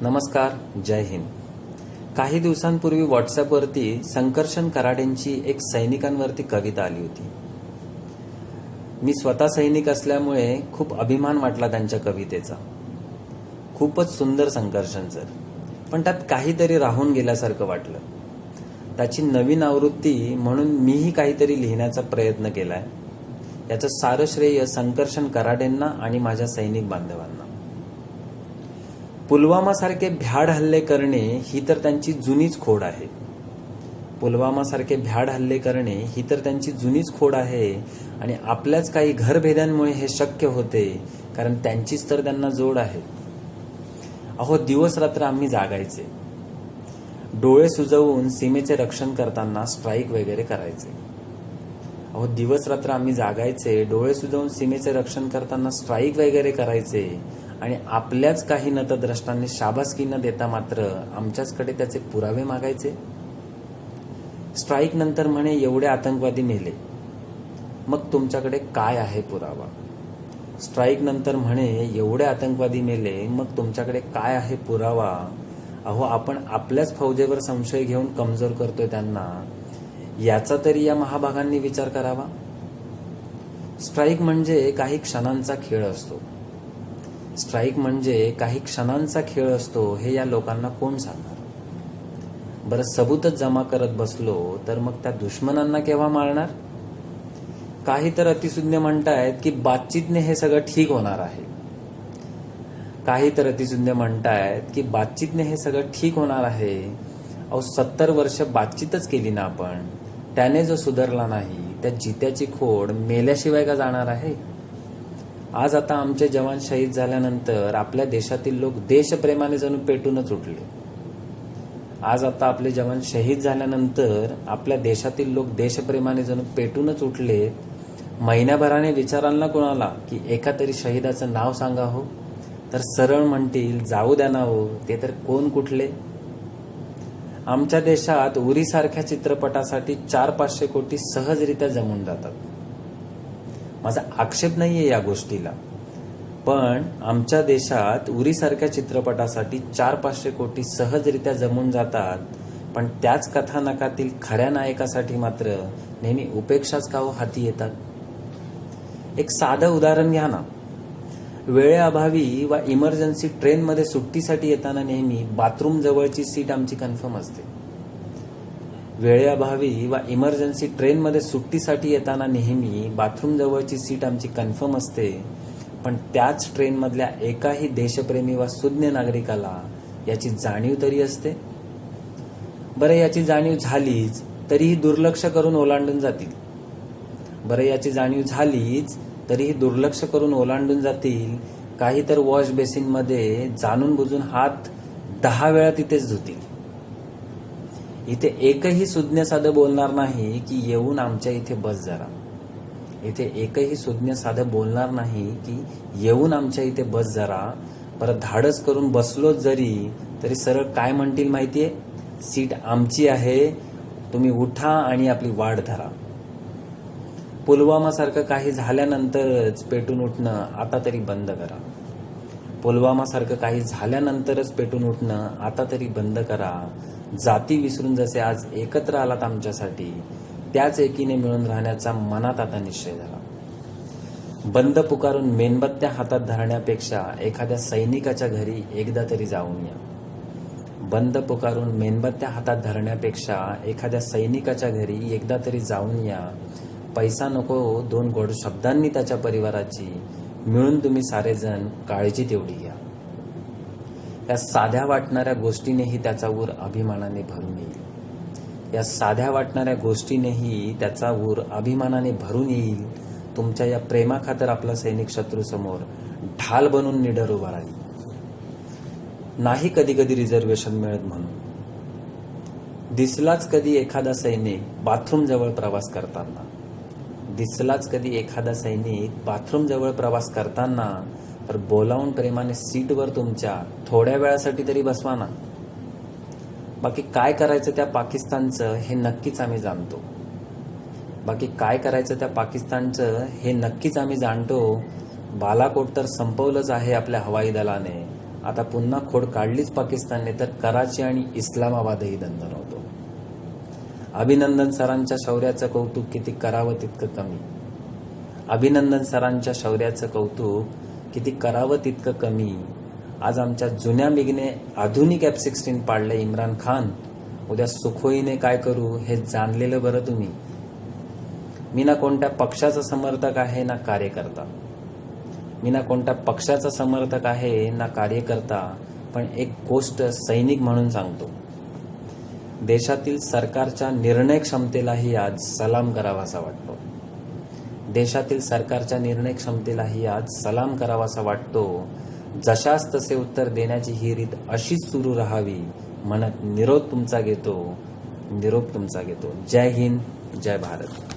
नमस्कार जय हिंद. काही दिवसांपूर्वी व्हॉट्सअपवरती संकर्षण कराडेंची एक सैनिकांवरती कविता आली होती. मी स्वतः सैनिक असल्यामुळे खूप अभिमान वाटला त्यांच्या कवितेचा. खूपच सुंदर संकर्षण सर. पण त्यात काहीतरी राहून गेल्यासारखं वाटलं. त्याची नवीन आवृत्ती म्हणून मीही काहीतरी लिहिण्याचा प्रयत्न केलाय. याचं सारं श्रेय संकर्षण कराडेंना आणि माझ्या सैनिक बांधवांना. पुलवामासारखे भ्याड हल्ले करणे ही तर त्यांची जुनीच खोड आहे. पुलवामासारखे भ्याड हल्ले करणे ही तर त्यांची जुनीच खोड आहे आणि आपल्याच काही घरभेद्यांमुळे हे शक्य होते कारण त्यांचीच तर त्यांना जोड आहे. अहो दिवस रात्र आम्ही जागायचे. डोळे सुजवून सीमेचे रक्षण करताना स्ट्राईक वगैरे करायचे. अहो दिवस रात्र आम्ही जागायचे डोळे सुजवून सीमेचे रक्षण करताना स्ट्राईक वगैरे करायचे आणि आपल्याच काही नतद्रष्टांनी शाबासकी न देता मात्र आमच्याचकडे त्याचे पुरावे मागायचे. स्ट्राईक नंतर म्हणे एवढे आतंकवादी मेले. मग तुमच्याकडे काय आहे पुरावा? स्ट्राईक नंतर म्हणे एवढे आतंकवादी मेले मग तुमच्याकडे काय आहे पुरावा? अहो आपण आपल्याच फौजेवर संशय घेऊन कमजोर करतोय त्यांना. याचा तरी या महाभागांनी विचार करावा. स्ट्राईक म्हणजे काही क्षणांचा खेळ असतो. स्ट्राईक म्हणजे काही क्षणांचा खेळ असतो हे या लोकांना कोण सांगणार? बरं सबूतच जमा करत बसलो तर मग त्या दुश्मनांना केव्हा मारणार? काही तर अतिशून्य म्हणतायत की बातचीतने हे सगळं ठीक होणार आहे. काही तर अतिशून्य म्हणतायत की बातचीतने हे सगळं ठीक होणार आहे. अहो सत्तर वर्ष बातचीतच केली ना आपण. त्याने जो सुधारला नाही त्या जित्याची खोड मेल्याशिवाय का जाणार आहे? आज आता आमचे जवान शहीद झाल्यानंतर आपल्या देशातील लोक देशप्रेमाने जणू पेटूनच उठले. आज आता आपले जवान शहीद झाल्यानंतर आपल्या देशातील लोक देशप्रेमाने जणू पेटूनच उठले. महिन्याभराने विचारांना कोणाला की एका तरी शहीदाचं नाव सांगा हो. तर सरळ म्हणतील जाऊ द्या ना हो ते तर कोण कुठले? आमच्या देशात उरीसारख्या चित्रपटासाठी चार पाचशे कोटी सहजरित्या जमून जातात. माझा आक्षेप नाहीये या गोष्टीला. पण आमच्या देशात उरीसारख्या चित्रपटासाठी चार पाचशे कोटी सहजरित्या जमून जातात. पण त्याच कथानकातील खऱ्या नायकासाठी मात्र नेहमी उपेक्षाच का हो हाती येतात. एक साधं उदाहरण घ्या ना. वेळेअभावी वा इमर्जन्सी ट्रेनमध्ये सुट्टीसाठी येताना नेहमी बाथरूम जवळची सीट आमची कन्फर्म असते. वेळेअभावी वा इमर्जन्सी ट्रेनमध्ये सुट्टीसाठी येताना नेहमी बाथरूम जवळची सीट आमची कन्फर्म असते. पण त्याच ट्रेनमधल्या एकाही देशप्रेमी वा सुज्ञ नागरिकाला याची जाणीव तरी असते? बरं याची जाणीव झालीच तरीही दुर्लक्ष करून ओलांडून जातील. बरं याची जाणीव झालीच तरीही दुर्लक्ष करून ओलांडून जातील. काही तर वॉश बेसिनमध्ये जाणून बुजून हात दहा वेळा तिथेच धुतील. इथे एकही सुज्ञ साधं बोलणार नाही की येऊन आमच्या इथे बस जरा. इथे एकही सुज्ञ साधं बोलणार नाही की येऊन आमच्या इथे बस जरा. परत धाडस करून बसलोच जरी तरी सरळ काय म्हणतील माहितीये? सीट आमची आहे तुम्ही उठा आणि आपली वाढ धरा. पुलवामासारखं काही झाल्यानंतरच पेटून उठणं आता तरी बंद करा. पुलवामासारखं काही झाल्यानंतरच पेटून उठणं आता तरी बंद करा. जाती विसरून जसे आज एकत्र आलात आमच्यासाठी त्याच एकीने मिळून राहण्याचा मनात आता निश्चय झाला. बंद पुकारून मेणबत्त्या हातात धरण्यापेक्षा एखाद्या सैनिकाच्या घरी एकदा तरी जाऊन या. बंद पुकारून मेणबत्त्या हातात धरण्यापेक्षा एखाद्या सैनिकाच्या घरी एकदा तरी जाऊन या. पैसा नको दोन गोड शब्दांनी त्याच्या परिवाराची मिळून तुम्ही सारेजण काळजी तेवढी घ्या. या साध्या वाटणाऱ्या गोष्टीनेही त्याचा ऊर अभिमानाने भरून येईल. या साध्या वाटणाऱ्या गोष्टीनेही त्याचा ऊर अभिमानाने भरून येईल. तुमच्या या प्रेमाखातर आपला सैनिक शत्रू समोर ढाल बनून निडर उभा राहील. नाही कधी कधी रिझर्वेशन मिळत म्हणून. दिसलाच कधी एखादा सैनिक बाथरूम जवळ प्रवास करताना. दिसलाच कधी एखादा सैनिक बाथरूम जवळ प्रवास करताना तर बोलावून प्रेमाने सीटवर तुमच्या थोड्या वेळासाठी तरी बसवा ना. बाकी काय करायचं त्या पाकिस्तानचं हे नक्कीच आम्ही जाणतो. बाकी काय करायचं त्या पाकिस्तानचं हे नक्कीच आम्ही जाणतो. बालाकोट तर संपवलंच आहे आपल्या हवाई दलाने. आता पुन्हा खोड काढलीच पाकिस्तानने तर कराची आणि इस्लामाबादही दणदणवतो अभिनंदन सरांच्या शौर्याचं कौतुक किती करावं तितकं कमी. अभिनंदन सरांच्या शौर्याचं कौतुक किती करावं तितकं कमी. आज आमच्या जुन्या मिगने आधुनिक एफ सिक्स्टीन पाडलं इम्रान खान. उद्या सुखोईने काय करू हे जाणलेलं बरं तुम्ही. मी ना कोणत्या पक्षाचा समर्थक आहे ना कार्यकर्ता. मी ना कोणत्या पक्षाचा समर्थक आहे ना कार्यकर्ता. पण एक गोष्ट सैनिक म्हणून सांगतो. देशातील सरकारच्या निर्णय क्षमतेलाही आज सलाम करावासा वाटतो. देशातील सरकारच्या निर्णय क्षमतेलाही आज सलाम करावासा वाटतो. जशास तसे उत्तर देण्याची ही रीत अशीच सुरू राहावी म्हणत निरोप तुमचा घेतो. निरोप तुमचा घेतो. जय हिंद जय भारत.